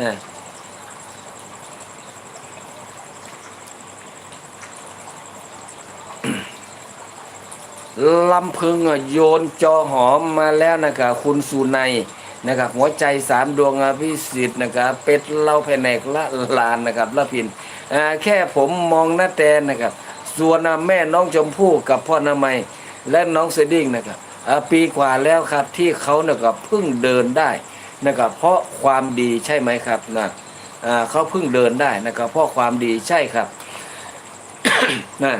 นะลำพึงโยนจอหอมมาแล้วนะครับคุณสุนัยนะครับหัวใจสามดวงอภิสิทธิ์นะครับเป็ดเล่าแผนกละลานนะครับละพินแค่ผมมองหน้าแตนนะครับ ส่วนแม่น้องชมพู่กับพ่อนามัยและน้องเสดิ้งนะครับปีกว่าแล้วครับที่เขานะครับเพิ่งเดินได้ นะครับเพราะความดีใช่ไหมครับนะเขาเพิ่งเดินได้นะครับเพราะความดีใช่ครับนะ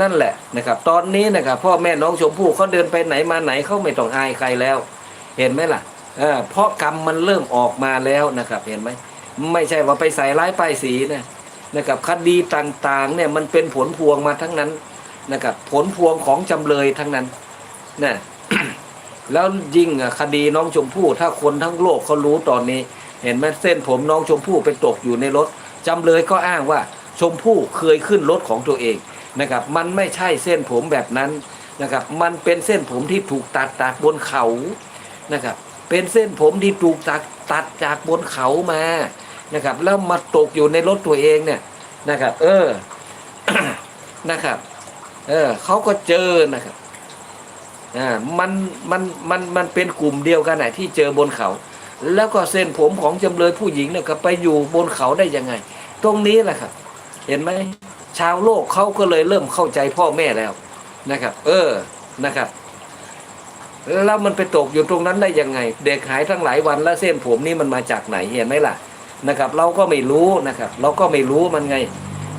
นั่นแหละนะครับ ตอนนี้นะครับพ่อแม่น้องชมพู่เขาเดินไปไหนมาไหนเขาไม่ต้องอายใครแล้ว เห็นไหมล่ะเออเพราะกรรมมันเริ่มออกมาแล้วนะครับเห็นไหมไม่ใช่ว่าไปใส่ร้ายป้ายสีนะนะครับคดีต่างๆเนี่ยมันเป็นผลพวงมาทั้งนั้นนะครับผลพวงของจำเลยทั้งนั้นนะ แล้วยิ่งคดีน้องชมพู่ถ้าคนทั้งโลกเขารู้ตอนนี้ เห็นไหมเส้นผมน้องชมพู่ไปตกอยู่ในรถจำเลยก็อ้างว่าชมพู่เคยขึ้นรถของตัวเองนะครับมันไม่ใช่เส้นผมแบบนั้นนะครับมันเป็นเส้นผมที่ถูกตัดจากบนเขานะครับเป็นเส้นผมที่ถูกตัดตัดจากบนเขามานะครับแล้วมาตกอยู่ในรถตัวเองเนี่ยนะครับ เออนะครับ เออเขาก็เจอนะครับ อ่ามันมันมันมันเป็นกลุ่มเดียวกันไหนที่เจอบนเขา แล้วก็เส้นผมของจำเลยผู้หญิงเนี่ยก็ไปอยู่บนเขาได้ยังไง ตรงนี้แหละครับเห็นไหมชาวโลกเขาก็เลยเริ่มเข้าใจพ่อแม่แล้วนะครับ เออนะครับแล้วมันไปตกอยู่ตรงนั้นได้ยังไง เด็กหายทั้งหลายวันแล้วเส้นผมนี่มันมาจากไหนเห็นไหมล่ะนะครับ เราก็ไม่รู้นะครับ เราก็ไม่รู้มันไง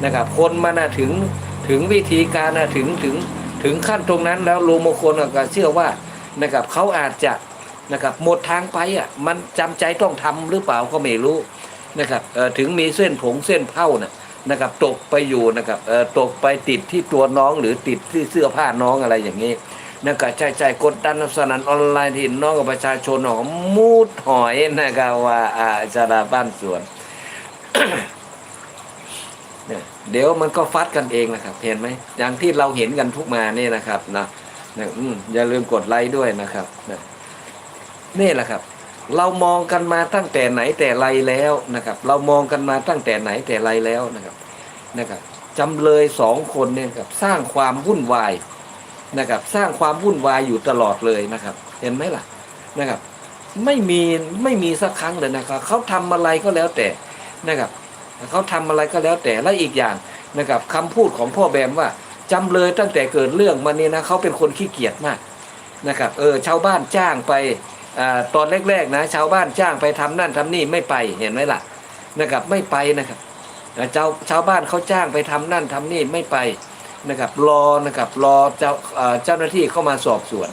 นะครับ คนมันนะถึงถึงวิธีการนะถึงถึง ถึงขั้นตรงนั้นแล้วรูมงคลก็เชื่อว่านะครับเขาอาจจะนะครับหมดทางไปอะมันจำใจต้องทำหรือเปล่าก็ไม่รู้นะครับถึงมีเส้นผงเส้นเผ้าน่ะนะครับตกไปอยู่นะครับตกไปติดที่ตัวน้องหรือติดที่เสื้อผ้าน้องอะไรอย่างนี้นะครับใจใจกดดันสนันออนไลน์ที่น้องกับประชาชนออกมูดหอยนะครับว่าอาจาราบ้านสวน เดี๋ยวมันก็ฟัดกันเองนะครับ เห็นไหมอย่างที่เราเห็นกันทุกมานี่นะครับนะอย่าลืมกดไลค์ด้วยนะครับนี่แหละครับ เรามองกันมาตั้งแต่ไหนแต่ไรแล้วนะครับ เรามองกันมาตั้งแต่ไหนแต่ไรแล้วนะครับนะครับจำเลยสองคนเนี่ยครับสร้างความวุ่นวายนะครับ สร้างความวุ่นวายอยู่ตลอดเลยนะครับ เห็นไหมล่ะนะครับ ไม่มีไม่มีสักครั้งเลยนะครับเขาทำอะไรก็แล้วแต่นะครับ เขาทำอะไรก็แล้วแต่และอีกอย่างนะครับคำพูดของพ่อแบมว่าจำเลยตั้งแต่เกิดเรื่องมานี่นะเขาเป็นคนขี้เกียจมากนะครับเออชาวบ้านจ้างไปอตอนแรกๆนะชาวบ้านจ้างไปทำนั่นทำนี่ไม่ไปเห็นไหมล่ะนะครับไม่ไปนะครับอ่าเจ้าชาวบ้านเขาจ้างไปทำนั่นทำนี่ไม่ไปนะครับรอนะครับรอเจ้าเจ้าหน้าที่เข้ามาสอบสวน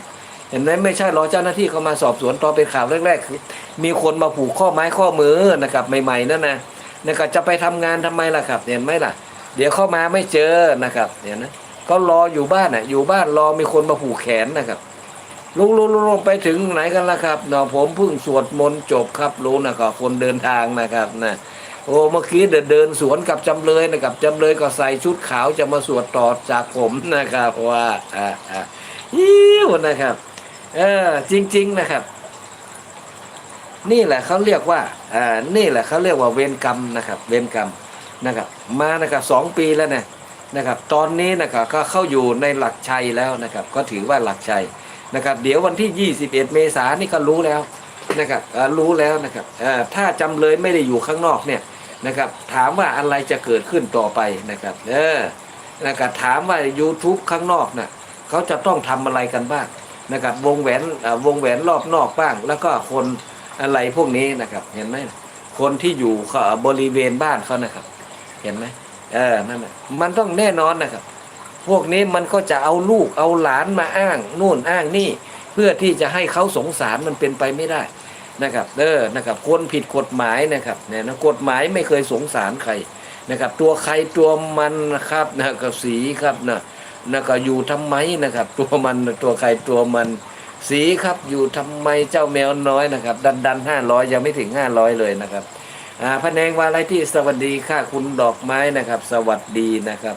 เห็นไหมไม่ใช่รอเจ้าหน้าที่เข้ามาสอบสวนตอนเป็นข่าวแรกๆคือมีคนมาผูกข้อไม้ข้อมือนะครับใหม่ๆนั่นนะ นะครับจะไปทำงานทำไมล่ะครับ เห็นไหมล่ะ เดี๋ยวเข้ามาไม่เจอนะครับเห็นนะก็รออยู่บ้านอะ อยู่บ้านรอมีคนมาผูกแขนนะครับลุงลุงลุงไปถึงไหนกันล่ะครับเนาะผมเพิ่งสวดมนต์จบครับรู้นะครับคนเดินทางนะครับนะโอ้เมื่อกี้เดินเดินสวนกับจำเลยนะครับจำเลยก็ใส่ชุดขาวจะมาสวดต่อจากผมนะครับว่าอ่าอ่ายิ้วนะครับ เออจริง ๆ นะครับ นี่แหละเขาเรียกว่าอ่านี่แหละเขาเรียกว่าเวรกรรมนะครับ เวรกรรมนะครับ มานะครับสองปีแล้วนะนะครับ ตอนนี้นะครับก็เข้าอยู่ในหลักชัยแล้วนะครับ ก็ถือว่าหลักชัยนะครับ เดี๋ยววันที่ 21 เมษายนนี่ก็รู้แล้วนะครับอ่ารู้แล้วนะครับอ่าถ้าจำเลยไม่ได้อยู่ข้างนอกเนี่ยนะครับถามว่าอะไรจะเกิดขึ้นต่อไปนะครับเออนะครับถามว่า YouTube ข้างนอกน่ะเขาจะต้องทำอะไรกันบ้างนะครับวงแหวนอ่าวงแหวนรอบนอกบ้าง แล้วก็คน อะไรพวกนี้นะครับ เห็นไหมคนที่อยู่ขบริเวณบ้านเขานะครับ เห็นไหมเออนั่นแหละมันต้องแน่นอนนะครับ พวกนี้มันก็จะเอาลูกเอาหลานมาอ้างนู่นอ้างนี่ เพื่อที่จะให้เขาสงสารมันเป็นไปไม่ได้นะครับเออนะครับคนผิดกฎหมายนะครับเนี่ยนะกฎหมายไม่เคยสงสารใครนะครับ ตัวใครตัวมันนะครับนะก็สีครับนะนะก็อยู่ทำไมนะครับ ตัวมันตัวใครตัวมัน สีครับอยู่ทำไมเจ้าแมวน้อยนะครับ ดันดันห้าร้อยยังไม่ถึงห้าร้อยเลยนะครับอ่าพะแนงวาไรที่สวัสดีค่ะคุณดอกไม้นะครับ สวัสดีนะครับ